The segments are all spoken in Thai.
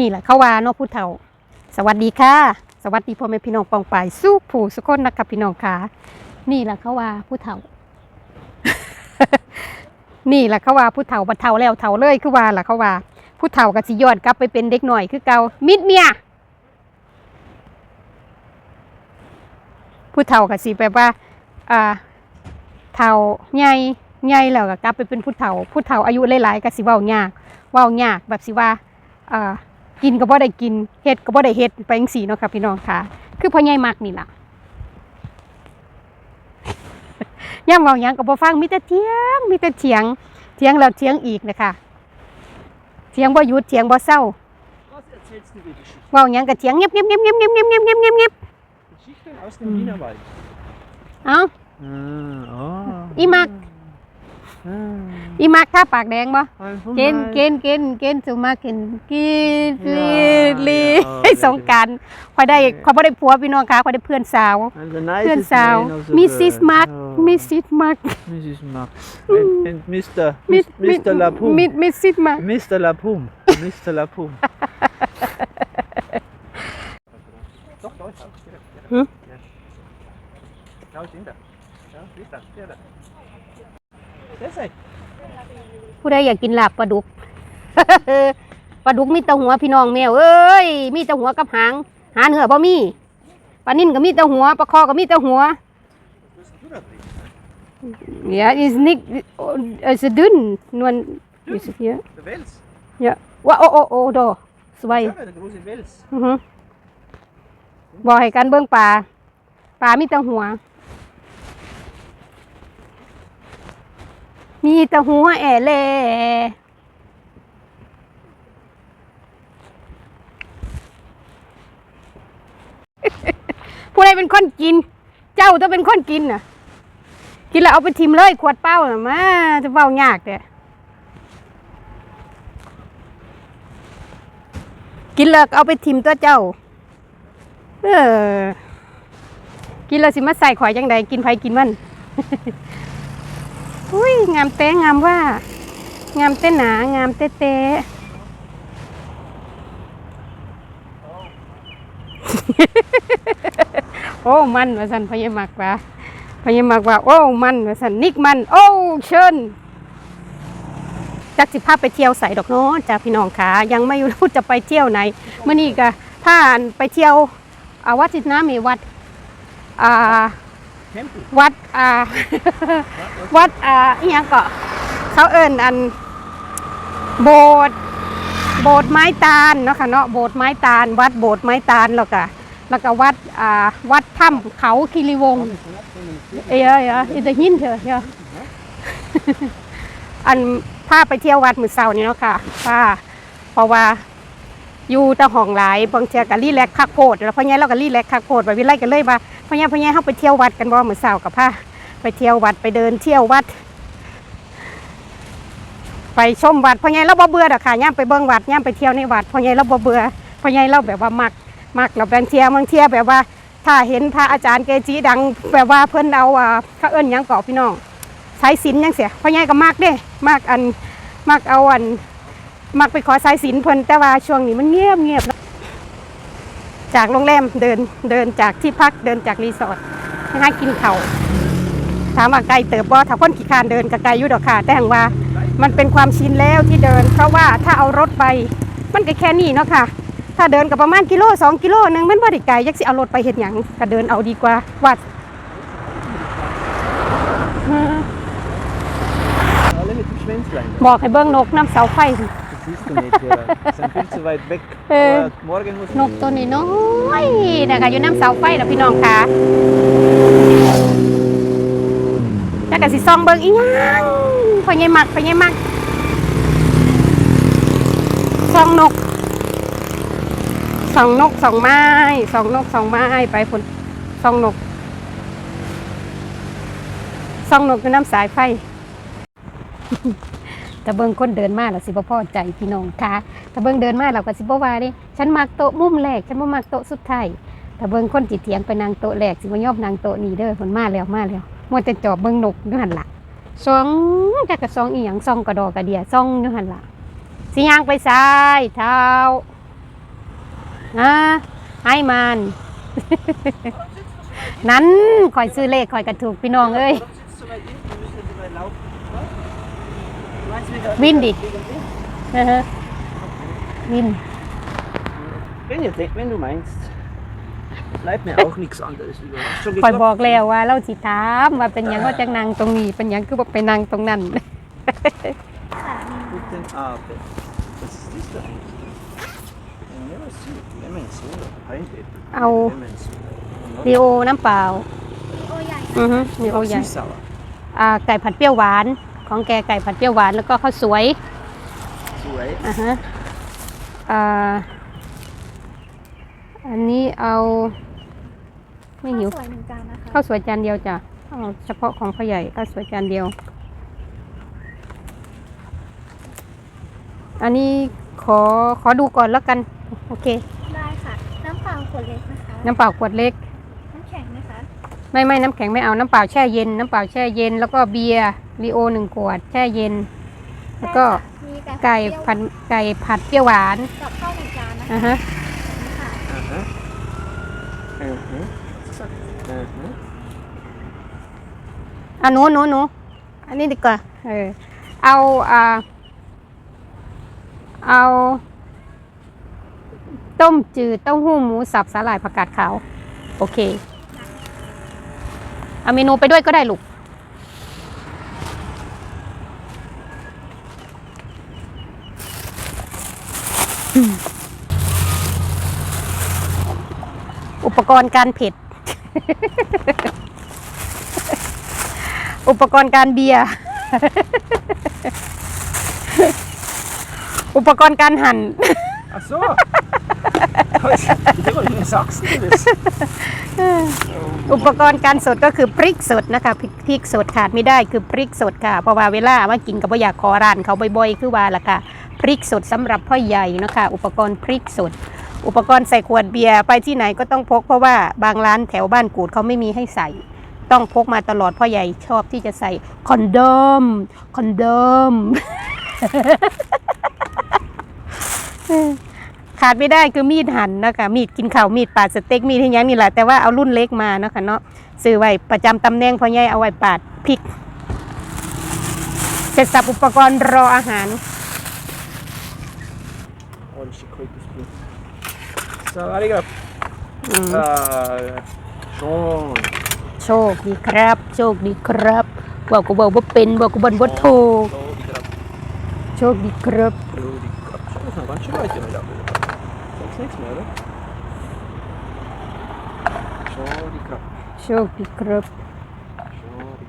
นี่แหละเขาว่าเนาะผู้เฒ่า สวัสดีค่ะ สวัสดีพ่อแม่พี่น้องปองปายสู้ผู้สุคนนะคะพี่น้องค่ะ นี่แหละเขาว่าผู้เฒ่า นี่แหละเขาว่าผู้เฒ่าบัดเฒ่าแล้วเฒ่าเลยคือว่าล่ะเขาว่า ผู้เฒ่าก็สิย้อนกลับไปเป็นเด็กหน่อยคือเก่ามิดเมียผู้เฒ่าก็สิแบบว่าอ่าเฒ่าใหญ่ใหญ่แล้วก็กลับไปเป็นผู้เฒ่า ผู้เฒ่าอายุหลายๆก็สิเว้ายากเว้ายากแบบสิว่าอ่า กินก็บ่ได้กินเฮ็ดก็บ่ได้เฮ็ดไปจังซี่เนาะค่ะพี่น้องค่ะ คือพ่อใหญ่มักนี่ล่ะย่ำเว้าหยังก็บ่ฟังมีแต่เถียงมีแต่เถียงเถียงแล้วเถียงอีกนะคะเถียงบ่หยุดเถียงบ่เศร้า Was erzählst du dir Geschichten? เว้าหยังก็เถียงเงียบเงียบเงียบเงียบเงียบเงียบเงียบเงียบเงียบเงียบ Geschichten aus dem Wienerwald. เอ้า Ah, oh. อีมัก อีมักท่าปากแดงบ่เกณฑ์เกณฑ์เกณฑ์เกณฑ์สุมาเกณฑ์กีลีลีให้สงกรารคอยได้คอยบ่ได้ผัวพี่น้องค่ะคอยได้เพื่อนสาว เพื่อนสาวมิสซิสมาร์กมิสซิสมาร์ก Mrs. Mark. And, and Mr. มิ Mis- Mr. Lapum. มิมิสซิสมาร์ก Mr. Lapum. Mr. Lapum. Doch, da ist er. Direkt, direkt. Hm? Ja. Schau, ist hinter. Ja, ist er. Der da. Der sei. ผู้ใดอยากกินลาบปลาดุก ปลาดุกมีแต่หัวพี่น้องแมวเอ้ย มีแต่หัวกับหาง หาเนื้อบ่มีปลานิ่นก็มีแต่หัวปลาคอก็มีแต่หัว Was ist du da drin? Ja, ist nicht, also dünn, nur ein, ist es hier. Der Wels. Ja, wow, oh, oh, oh, da, zwei. Ja, der große Wels. อือฮึบอกให้กันเบิ่งปลาปลามีแต่หัว มีแต่หัวแอเล่ผู้ใดเป็นคนกิน เจ้าต้องเป็นคนกินน่ะ กินแล้วเอาไปทิมเลยขวดเป้าน่ะมาจะเป้ายากแต่กินแล้วเอาไปทิมตัวเจ้า เออ กินแล้วสิมาใส่ข่อยจังใดกินไผกินมัน อุ้ยงามเต้งามว่า งามเต้หนางามเต้เต้โอ้มันว่าสันพญามากว่าพญามากว่า โอ้มันว่าสันนิกมัน โอ้เชิญจักสิพาไปเที่ยวใส่ดอกเน้อจ้าพี่น้องขายังไม่รู้จะไปเที่ยวไหนเมื่อนี้ก็พานไปเที่ยวอาวัดจิตน้ำมีวัดอ่า วัดอ่าวัดอ่าอีหยังก็เขาเอิ้นอันโบสถ์โบสถ์ไม้ตาลเนาะค่ะเนาะโบสถ์ไม้ตาล วัดโบสถ์ไม้ตาลแล้วก็แล้วก็วัดอ่าวัดถ้ำเขาคิริวงศ์เอ้ยเอ้ยเอ้ยจะยินเถอะเถอะอันพาไปเที่ยววัดมือเสาร์นี่เนาะค่ะพาเพราะว่า อยู่แตะห้องหลายบางเทียก็รีแลกคักโพดแล้วพ่อใหญ่เราก็รีแลกคักโพดไปวิไลกันเลยว่าพ่อใหญ่พ่อใหญ่เฮาไปเที่ยววัดกันบ่เหมือเช้ากับพาไปเที่ยววัดไปเดินเที่ยววัด ไปชมวัดพ่อใหญ่เราบ่เบื่อดอกค่ะย่ามไปเบิ่งวัดย่ามไปเที่ยวในวัดพ่อใหญ่เราบ่เบื่อพ่อใหญ่เราแบบว่ามักมักแล้วบางเที่ยวบางเที่ยแบบว่า ถ้าเห็นพระอาจารย์เกจิดังแบบว่าเพิ่นเอาอ่าเขาเอิ้นหยังเกาะพี่น้องสายสินยังเสียพ่อใหญ่ก็มักเด้มักอันมักเอาอัน มักไปขอสายสิญจนเพิ่นแต่ว่าช่วงนี้มันเงียบเงียบนะจากโรงแรมเดินเดินจากที่พักเดินจากรีสอร์ทไปหากินเขาวถามว่าไกลเติบบ่ถ้าคนขี้คร้านเดินก็ไกลอยู่ดอกค่ะ แต่หังว่า มันเป็นความชินแล้วที่เดิน เพราะว่าถ้าเอารถไป มันก็แค่นี้เนาะค่ะ ถ้าเดินก็ประมาณกิโลสองกิโลหนึงมันบ่ได้ไกลยักสิเอารถไปเฮ็ดหยังก็เดินเอาดีกว่าวัด Alle mit dem Schwänzlein. บอกให้เบิ่งนกน้ำเสาไฟ Das siehst du nicht, ja. Die sind viel zu weit weg. Äh. Aber morgen muss นกตัวนี้น้อยๆนะคะอยู่น้ำเสาไฟนะพี่น้องค่ะแล้วก็สิซองเบิ่งอีหยังพอใหญ่มักพอใหญ่มักซองนกสองนกสองไม้สองนกสองไม้ไปพุ่นซองนกซองนกอยู่น้ำสายไฟ แต่เบิ่งคนเดินมาแล้วสิบ่พอใจพี่น้องค่ะแต่เบิ่งเดินมาเราก็สิบ่ว่าด้ฉันมักโต๊ะมุมแรกฉันบ่มักโต๊ะสุดท้ายแต่เบิ่งคนจิเถียงไปนางโต๊ะแรกสิบ่ยอมนางโต๊ะนี้เด้อเพิ่นมาแล้วมาแล้วมัวแต่จอบเบิ่งนกอยู่หั่นล่ะสองจักกะสองอีหยังสองกระดอกระเดียสองอยู่หั่นล่ะสิยางไปซ้ายเท้าอ่าให้มัน นั้นคอยซื้อเลขคอยกระถูกพี่น้องเอ้ย Warum sitzt du so weit hinten? Wir müssen so weit laufen. Du meinst wegen- Windig. wegen Wind? เออฮะวิน Wenn, ihr, wenn du meinst. Bleibt mir auch nichts anderes über. Hast schon คอยบ geklappt? อกแล้วว่าเราสิถามว่าเป็นหยังก็จังนางตรงนี้ เป็นหยังคือบ่ไปนั่งตรงนั้น Guten Abend. Was ist das da eigentlich? Ich never see it. Lemon soda. Pineapple. Au. Lemon soda. ดีโอน้ำเปล่า โอ้ใหญ่ อือฮึดีโอใหญ่ Süß-sauer. อ่าไก่ผัดเปรี้ยวหวาน ของแกไก่ผัดเปรี้ยวหวานแล้วก็ข้าวสวย Zwei. อ่าฮะอ่าอันนี้เอาไม่หิวสวยเหมือนกันนะคะข้าวสวยจานเดียวจ้ะเอาเฉพาะของพ่อใหญ่ข้าวสวยจานเดียว อันนี้ขอขอดูก่อนแล้วกัน โอเค ได้ค่ะ น้ำเปล่าขวดเล็กนะคะ น้ำเปล่าขวดเล็ก น้ำแข็งไหมคะ ไม่ไม่น้ำแข็งไม่เอาน้ำเปล่าแช่เย็นน้ำเปล่าแช่เย็น แล้วก็เบียร์ลีโอหนึ่งขวด แช่เย็น แล้วก็มีไก่ผัดไก่ผัดเปรี้ยวหวานกับข้าวหนึ่งจานนะคะอะฮะค่ะ Aha. Mhm. Mhm. เอาหนูหนูหนูอันนี้ดีกว่าเออเอาอ่าเอา ต้มจืดเต้าหู้หมูสับสาหร่ายผักกาดขาว โอเค เอาเมนูไปด้วยก็ได้ลูก อุปกรณ์การเผ็ด อุปกรณ์การเบียร์อุปกรณ์การหั่น Was? Wie sagst du das? อุปกรณ์การสดก็คือพริกสดนะคะพริกพริกสดขาดไม่ได้คือพริกสดค่ะเพราะว่าเวลามากินกับว่าอยากขอร้านเขาบ่อยๆ คือว่าล่ะค่ะพริกสดสำหรับพ่อใหญ่นะคะ อุปกรณ์พริกสด อุปกรณ์ใส่ขวดเบียร์ไปที่ไหนก็ต้องพกเพราะว่าบางร้านแถวบ้านกูดเขาไม่มีให้ใส่ ต้องพกมาตลอดพ่อใหญ่ชอบที่จะใส่คอนโดมคอนโดม ขาดไม่ได้คือมีดหั่นนะคะมีดกินข้าวมีดปาดสเต็กมีดที่ยังนี่แหละแต่ว่าเอารุ่นเล็กมานะคะเนาะซื้อไว้ประจำตำแหน่งพ่อใหญ่เอาไว้ปาดพริกเสร็จสับอุปกรณ์รออาหาร Oh, das ist ein kaltes Bier. So, warte grad. อืม Äh, schon. โชคดีครับ โชคดีครับบอกกูบอกว่าเป็นบอกกูบันบ่ถูก So, die grad. โชคดีครับ So, die grad. Schau, das sind ganz schön Leute mit dabei. Sagst nichts mehr, oder? So, die grad. โชคดีครับ So, die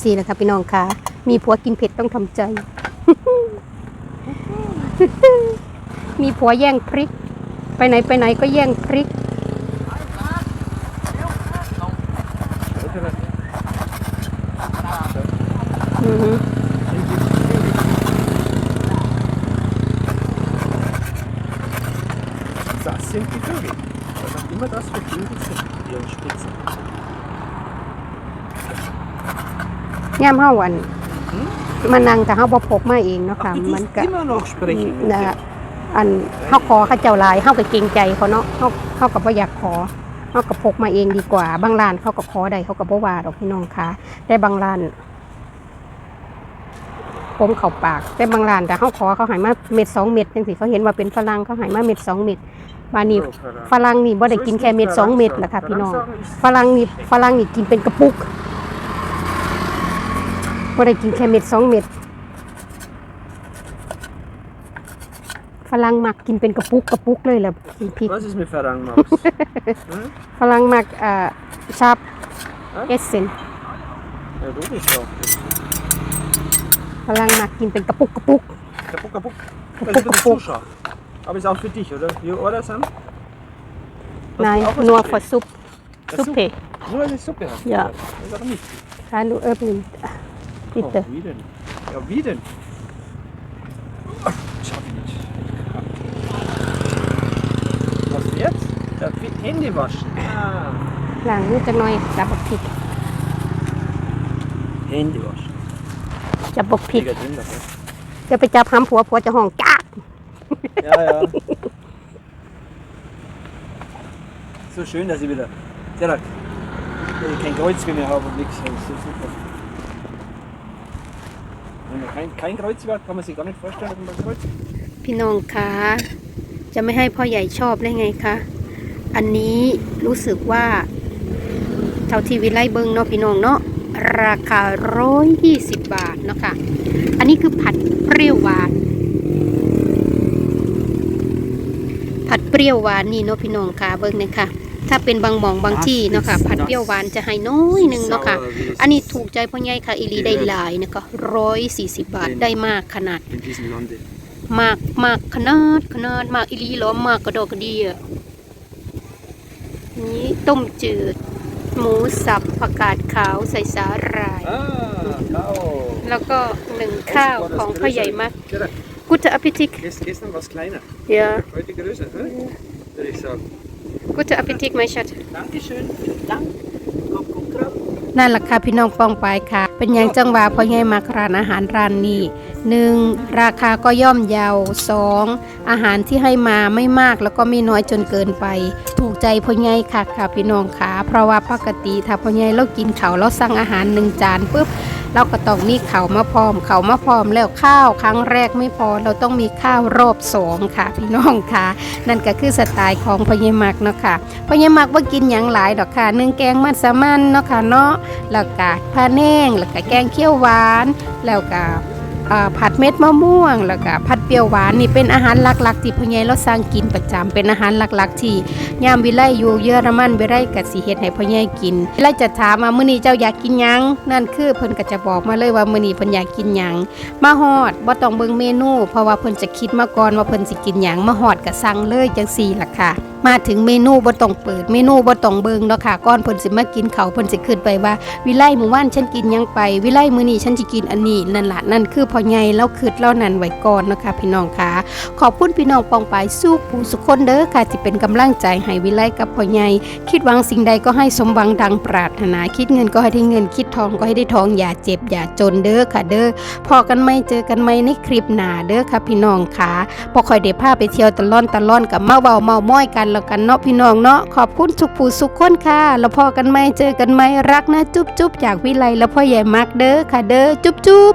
สี่นะครับพี่น้องค่ะมีผัวกินเผ็ดต้องทำใจ มีผัวแย่งพริก ไปไหนไปไหนก็แย่งพริกอือฮึ Das sind die Vögel. Was auch immer das für Vögel sind, die uns spitzen. ย่ามเฮาอันมานั่งแต่เฮาบ่พกมาเองเนาะค่ะ Ach, du มัน tust ก็ immer noch sprechen. นะอันเฮาขอเขาเจ้าหลายเฮาก็เกรงใจเขาเนาะเฮาเฮาก็บ่อยากขอเฮาก็พกมาเองดีกว่า บางร้านเขาก็ขอได้เขาก็บ่ว่าดอกพี่น้องค่ะแต่บางร้านผมเข้าปาก แต่บางร้านแต่เขาขอเขาใหายมาเม็ดสองเม็ดจังสิเขาเห็นว่าเป็นฝรั่งเขาใหายมาเม็ดสองเม็ดบานี้ฝรั่งนี่บ่ได้กินแค่เม็ดสองเม็ดล่ะค่ะพี่น้องฝรั่งนี่ฝรั่งนี่กินเป็นกระปุก บ่ได้กินแค่เม็ดสองเม็ดฝรั่งมักกินเป็นกระปุกกระปุกเลยแหละกินพริก Was ist mit Farang, Max? hm? ฝรั่งมักเอ่อชาบเอสเซน Ja, du bist auch. ฝรั่งมักกินเป็นกระปุกกระปุก Kaputt, kaputt. Kaputt, Das ist für den kaputt. Zuschauer. Aber ist auch für dich, oder? You order some? Hast นาย du auch was นัว bestellt? ฟอซุป Ja, ซุปเพ Nur weil ich Suppe hast. Ja. Das ist aber nicht. ทานดูเอิบหนึ่งติ ด Oh, เตอ wie denn? Ja, wie denn? Ach, schau nicht. Was jetzt? Ja, die Hände waschen. Ah, หลังนี้จะน้อยจับบักพริก Hände waschen. จับบอกผิด Ligger drin, dafür. จะไปจับหำผัวผัวจะห้องจ้าก Ja, ja. So schön, dass ich wieder. Direkt. Dass ich kein Kreuz mehr habe und nichts. Das ist so super. Kein, kein Kreuz hat, kann man sich gar nicht vorstellen, dass man ein Kreuz พี่น้องคะจะไม่ให้พ่อใหญ่ชอบได้ไงคะ อันนี้รู้สึกว่าเท่าที่วิไลเบิงเนาะพี่น้องเนาะราคาร้อยยี่สิบบาทเนาะค่ะ อันนี้คือผัดเปรี้ยวหวาน ผัดเปรี้ยวหวานนี่เนาะพี่น้องค่ะเบิงเลยค่ะ ถ้าเป็นบางหมองบางที่เนาะค่ะผัดเปรี้ยวหวานจะให้น้อยหนึงเนาะค่ะอันนี้ถูกใจพ่อใหญ่ค่ะอีหลีได้หลายนะคะร้อยสี่สิบบาทได้มากขนาด In diesem Lande. มากมากขนาดขนาดมากอีหลีเหรอมากกระดอกกระเดีอะนี่ต้มจืด หมูสับผักกาดขาวใส่สาหร่าย Ah, Kau. แล้วก็หนึ่งข้าวของพ่อใหญ่มาก Direkt. กุตอ p ิติก Gest, gestern war es kleiner. เยอะ Heute größer, ne? würde ich sagen. กุตอ p ิติกไม่ชัด Dankeschön. Dank. Komm, komm drauf. นั่นแหละค่ะพี่น้องปองไปายค่ะ เป็นอย่างจังหวะพ่อใหญ่มากร้านอาหารร้านนี้หนึ่งราคาก็ย่อมเยาสองอาหารที่ให้มาไม่มากแล้วก็ไม่น้อยจนเกินไป ถูกใจพ่อใหญ่ค่ะค่ะพี่น้องค่ะเพราะว่าปกติถ้าพ่อใหญ่เรากินเขาวเราสั่งอาหารหนึ่งจานปุ๊บ เราก็ต้องมีเขามาพร้อม เขามาพร้อมแล้วข้าวครั้งแรกไม่พอเราต้องมีข้าวรอบสองค่ะ พี่น้องค่ะ นั่นก็คือสไตล์ของพญ่มักเนาะค่ะพญ่มักว่ากินอย่างหลายดอกค่ะนึ่งแกงมัสมั่นเนาะค่ะเนาะแล้วก็ผ้าแนงแล้วก็แกงเขียวหวาน แล้วก็ ผัดเม็ดมะม่วงแล้วก็ผัดเปรี้ยวหวานนี่เป็นอาหารหลักๆที่พ่อใหญ่เราสร้างกินประจำเป็นอาหารหลักๆ ที่ยามวิไลอยู่เยอรมันวิไลก็สิเฮ็ดให้พ่อใหญ่กินวิไลจะถามว่ามื้อนี้เจ้าอยากกินหยังนั่นคือเพิ่นก็จะบอกมาเลยว่ามื้อนี้เพิ่นอยากกินหยังมาฮอดบ่ต้องเบิ่งเมนู เพราะว่าเพิ่นจะคิดมาก่อนว่าเพิ่นสิกินหยังมาฮอดก็สั่งเลยจังซี่ล่ะค่ะ มาถึงเมนูบ่ต้องเปิด เมนูบ่ต้องเบิงเนาะค่ะก่อนเพิ่นสิมากินเขาเพิ่นสิขึ้นไปว่า วิไลหมู่บ้านฉันกินยังไป วิไลมื้อนี้ฉันสิกินอันนี้นั่นล่ะนั่นคือพ่อใหญ่เราคิดเล่านั้นไว้ก่อนเนาะคะพี่น้องค่ะ ขอบคุณพี่น้องปองปายสู้ผู้สุขคนเด้อค่ะที่เป็นกำลังใจให้วิไลกับพ่อใหญ่คิดหวังสิ่งใดก็ให้สมหวังดังปรารถนาคิดเงินก็ให้ได้เงินคิดทองก็ให้ได้ทองอย่าเจ็บอย่าจนเด้อค่ะเด้อพอกันไม่เจอกันไหมในคลิปหนาเด้อค่ะพี่น้องค่ะบ่ค่อยได้พาไปเที่ยวตะล่อนตะล่อนกับมาเว้าเมาม้อยกันแล้วกันเนาะพี่น้องเนาะขอบคุณทุกผู้สุขคนค่ะ แล้วพอกันไหมเจอกันไหมรักนะจุ๊บจุ๊บจากวิไลแล้วพ่อใหญ่มักเด้อค่ะเด้อจุ๊บจุ๊บ